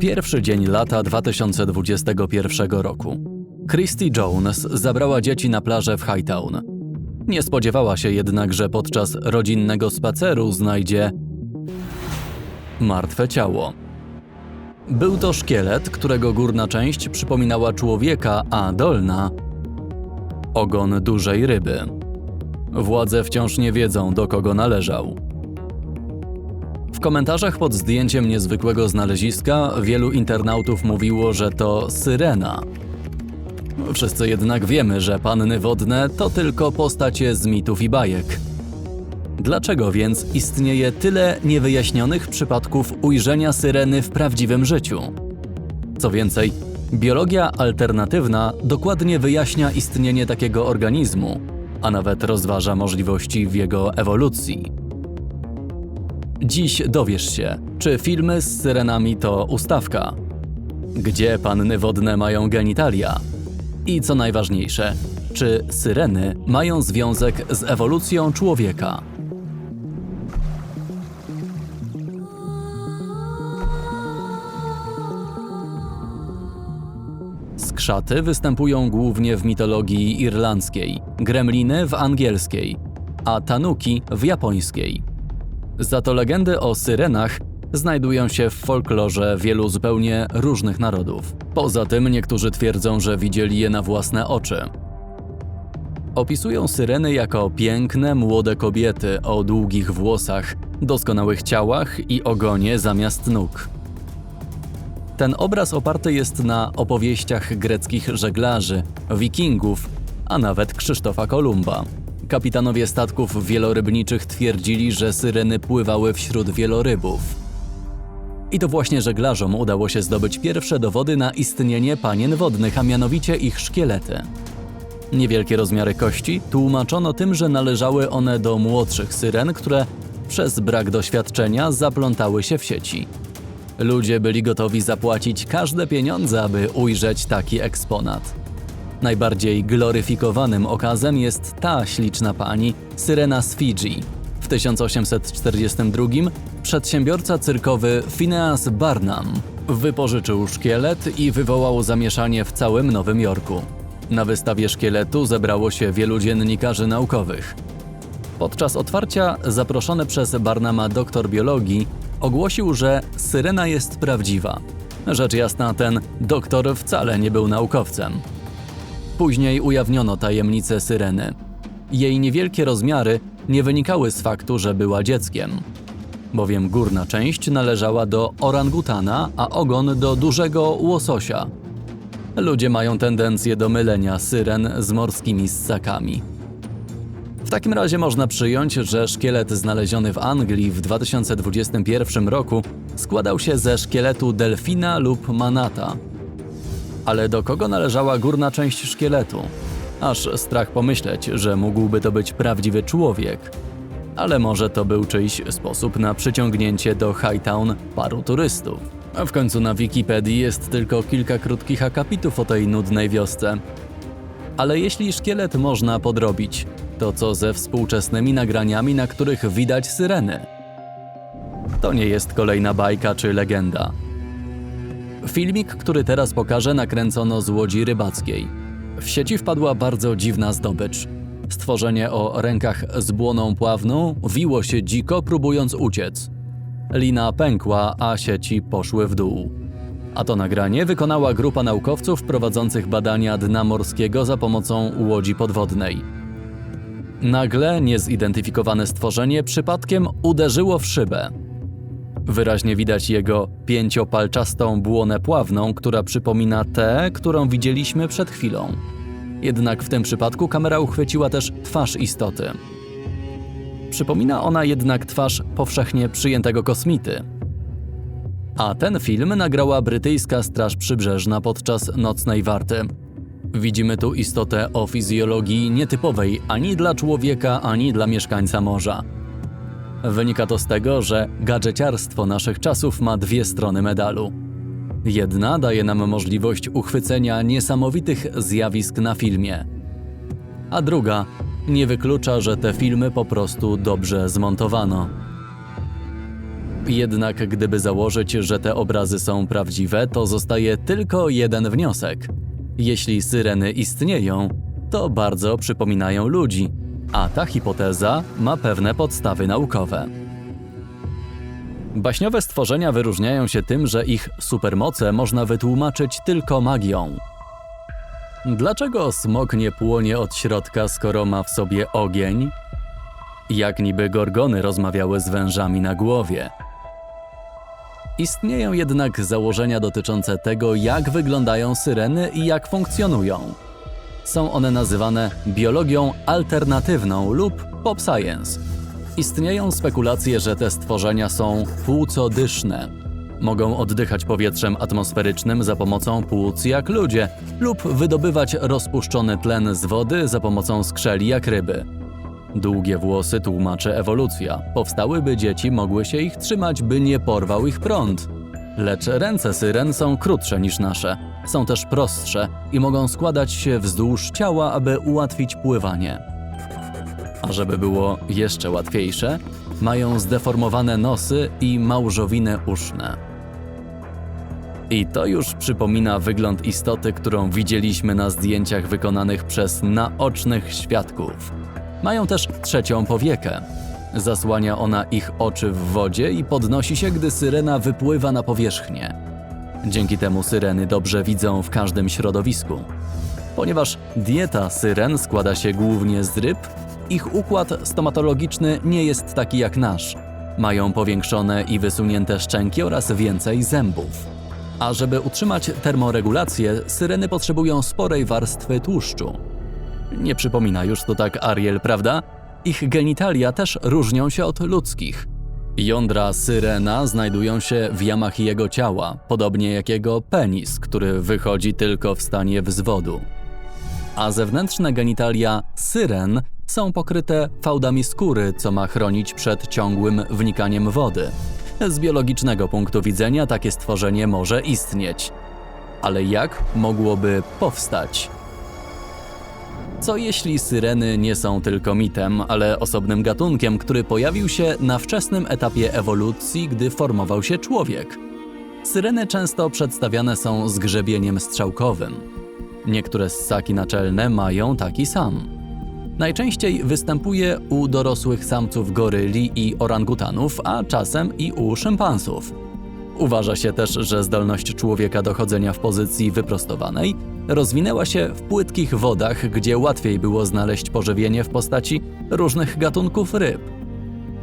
Pierwszy dzień lata 2021 roku. Christy Jones zabrała dzieci na plażę w Hightown. Nie spodziewała się jednak, że podczas rodzinnego spaceru znajdzie martwe ciało. Był to szkielet, którego górna część przypominała człowieka, a dolna ogon dużej ryby. Władze wciąż nie wiedzą, do kogo należał. W komentarzach pod zdjęciem niezwykłego znaleziska wielu internautów mówiło, że to syrena. Wszyscy jednak wiemy, że panny wodne to tylko postacie z mitów i bajek. Dlaczego więc istnieje tyle niewyjaśnionych przypadków ujrzenia syreny w prawdziwym życiu? Co więcej, biologia alternatywna dokładnie wyjaśnia istnienie takiego organizmu, a nawet rozważa możliwości w jego ewolucji. Dziś dowiesz się, czy filmy z syrenami to ustawka, gdzie panny wodne mają genitalia i co najważniejsze, czy syreny mają związek z ewolucją człowieka. Skrzaty występują głównie w mitologii irlandzkiej, gremliny w angielskiej, a tanuki w japońskiej. Za to legendy o syrenach znajdują się w folklorze wielu zupełnie różnych narodów. Poza tym niektórzy twierdzą, że widzieli je na własne oczy. Opisują syreny jako piękne, młode kobiety o długich włosach, doskonałych ciałach i ogonie zamiast nóg. Ten obraz oparty jest na opowieściach greckich żeglarzy, wikingów, a nawet Krzysztofa Kolumba. Kapitanowie statków wielorybniczych twierdzili, że syreny pływały wśród wielorybów. I to właśnie żeglarzom udało się zdobyć pierwsze dowody na istnienie panien wodnych, a mianowicie ich szkielety. Niewielkie rozmiary kości tłumaczono tym, że należały one do młodszych syren, które przez brak doświadczenia zaplątały się w sieci. Ludzie byli gotowi zapłacić każde pieniądze, aby ujrzeć taki eksponat. Najbardziej gloryfikowanym okazem jest ta śliczna pani, Syrena z Fidżi. W 1842 przedsiębiorca cyrkowy Phineas Barnum wypożyczył szkielet i wywołał zamieszanie w całym Nowym Jorku. Na wystawie szkieletu zebrało się wielu dziennikarzy naukowych. Podczas otwarcia zaproszony przez Barnama doktor biologii ogłosił, że syrena jest prawdziwa. Rzecz jasna, ten doktor wcale nie był naukowcem. Później ujawniono tajemnicę syreny. Jej niewielkie rozmiary nie wynikały z faktu, że była dzieckiem, bowiem górna część należała do orangutana, a ogon do dużego łososia. Ludzie mają tendencję do mylenia syren z morskimi ssakami. W takim razie można przyjąć, że szkielet znaleziony w Anglii w 2021 roku składał się ze szkieletu delfina lub manata. Ale do kogo należała górna część szkieletu? Aż strach pomyśleć, że mógłby to być prawdziwy człowiek. Ale może to był czyjś sposób na przyciągnięcie do Hightown paru turystów. A w końcu na Wikipedii jest tylko kilka krótkich akapitów o tej nudnej wiosce. Ale jeśli szkielet można podrobić, to co ze współczesnymi nagraniami, na których widać syreny? To nie jest kolejna bajka czy legenda. Filmik, który teraz pokażę, nakręcono z łodzi rybackiej. W sieci wpadła bardzo dziwna zdobycz. Stworzenie o rękach z błoną pławną wiło się dziko, próbując uciec. Lina pękła, a sieci poszły w dół. A to nagranie wykonała grupa naukowców prowadzących badania dna morskiego za pomocą łodzi podwodnej. Nagle niezidentyfikowane stworzenie przypadkiem uderzyło w szybę. Wyraźnie widać jego pięciopalczastą błonę pławną, która przypomina tę, którą widzieliśmy przed chwilą. Jednak w tym przypadku kamera uchwyciła też twarz istoty. Przypomina ona jednak twarz powszechnie przyjętego kosmity. A ten film nagrała brytyjska Straż Przybrzeżna podczas nocnej warty. Widzimy tu istotę o fizjologii nietypowej ani dla człowieka, ani dla mieszkańca morza. Wynika to z tego, że gadżeciarstwo naszych czasów ma dwie strony medalu. Jedna daje nam możliwość uchwycenia niesamowitych zjawisk na filmie, a druga nie wyklucza, że te filmy po prostu dobrze zmontowano. Jednak gdyby założyć, że te obrazy są prawdziwe, to zostaje tylko jeden wniosek. Jeśli syreny istnieją, to bardzo przypominają ludzi, a ta hipoteza ma pewne podstawy naukowe. Baśniowe stworzenia wyróżniają się tym, że ich supermoce można wytłumaczyć tylko magią. Dlaczego smok nie płonie od środka, skoro ma w sobie ogień? Jak niby gorgony rozmawiały z wężami na głowie? Istnieją jednak założenia dotyczące tego, jak wyglądają syreny i jak funkcjonują. Są one nazywane biologią alternatywną lub pop science. Istnieją spekulacje, że te stworzenia są płucodyszne. Mogą oddychać powietrzem atmosferycznym za pomocą płuc jak ludzie, lub wydobywać rozpuszczony tlen z wody za pomocą skrzeli jak ryby. Długie włosy tłumaczy ewolucja. Powstały, by dzieci mogły się ich trzymać, by nie porwał ich prąd. Lecz ręce syren są krótsze niż nasze. Są też prostsze i mogą składać się wzdłuż ciała, aby ułatwić pływanie. A żeby było jeszcze łatwiejsze, mają zdeformowane nosy i małżowinę uszne. I to już przypomina wygląd istoty, którą widzieliśmy na zdjęciach wykonanych przez naocznych świadków. Mają też trzecią powiekę. Zasłania ona ich oczy w wodzie i podnosi się, gdy syrena wypływa na powierzchnię. Dzięki temu syreny dobrze widzą w każdym środowisku. Ponieważ dieta syren składa się głównie z ryb, ich układ stomatologiczny nie jest taki jak nasz. Mają powiększone i wysunięte szczęki oraz więcej zębów. A żeby utrzymać termoregulację, syreny potrzebują sporej warstwy tłuszczu. Nie przypomina już to tak Ariel, prawda? Ich genitalia też różnią się od ludzkich. Jądra syrena znajdują się w jamach jego ciała, podobnie jak jego penis, który wychodzi tylko w stanie wzwodu. A zewnętrzne genitalia syren są pokryte fałdami skóry, co ma chronić przed ciągłym wnikaniem wody. Z biologicznego punktu widzenia takie stworzenie może istnieć. Ale jak mogłoby powstać? Co jeśli syreny nie są tylko mitem, ale osobnym gatunkiem, który pojawił się na wczesnym etapie ewolucji, gdy formował się człowiek? Syreny często przedstawiane są z grzebieniem strzałkowym. Niektóre ssaki naczelne mają taki sam. Najczęściej występuje u dorosłych samców goryli i orangutanów, a czasem i u szympansów. Uważa się też, że zdolność człowieka do chodzenia w pozycji wyprostowanej rozwinęła się w płytkich wodach, gdzie łatwiej było znaleźć pożywienie w postaci różnych gatunków ryb.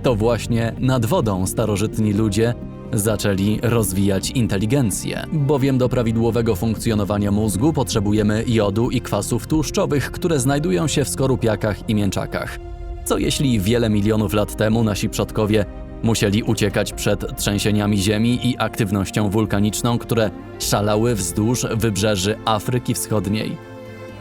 To właśnie nad wodą starożytni ludzie zaczęli rozwijać inteligencję, bowiem do prawidłowego funkcjonowania mózgu potrzebujemy jodu i kwasów tłuszczowych, które znajdują się w skorupiakach i mięczakach. Co jeśli wiele milionów lat temu nasi przodkowie musieli uciekać przed trzęsieniami ziemi i aktywnością wulkaniczną, które szalały wzdłuż wybrzeży Afryki Wschodniej?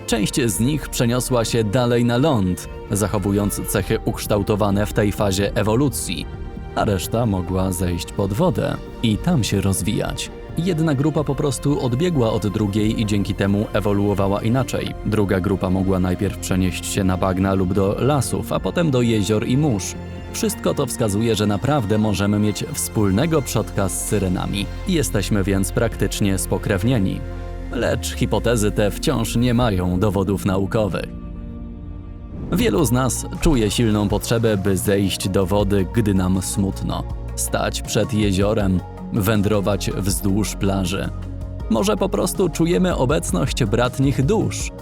Część z nich przeniosła się dalej na ląd, zachowując cechy ukształtowane w tej fazie ewolucji, a reszta mogła zejść pod wodę i tam się rozwijać. Jedna grupa po prostu odbiegła od drugiej i dzięki temu ewoluowała inaczej. Druga grupa mogła najpierw przenieść się na bagna lub do lasów, a potem do jezior i mórz. Wszystko to wskazuje, że naprawdę możemy mieć wspólnego przodka z syrenami. Jesteśmy więc praktycznie spokrewnieni. Lecz hipotezy te wciąż nie mają dowodów naukowych. Wielu z nas czuje silną potrzebę, by zejść do wody, gdy nam smutno, stać przed jeziorem, wędrować wzdłuż plaży. Może po prostu czujemy obecność bratnich dusz.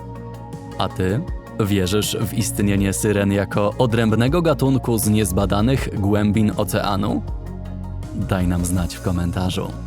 A ty? Wierzysz w istnienie syren jako odrębnego gatunku z niezbadanych głębin oceanu? Daj nam znać w komentarzu.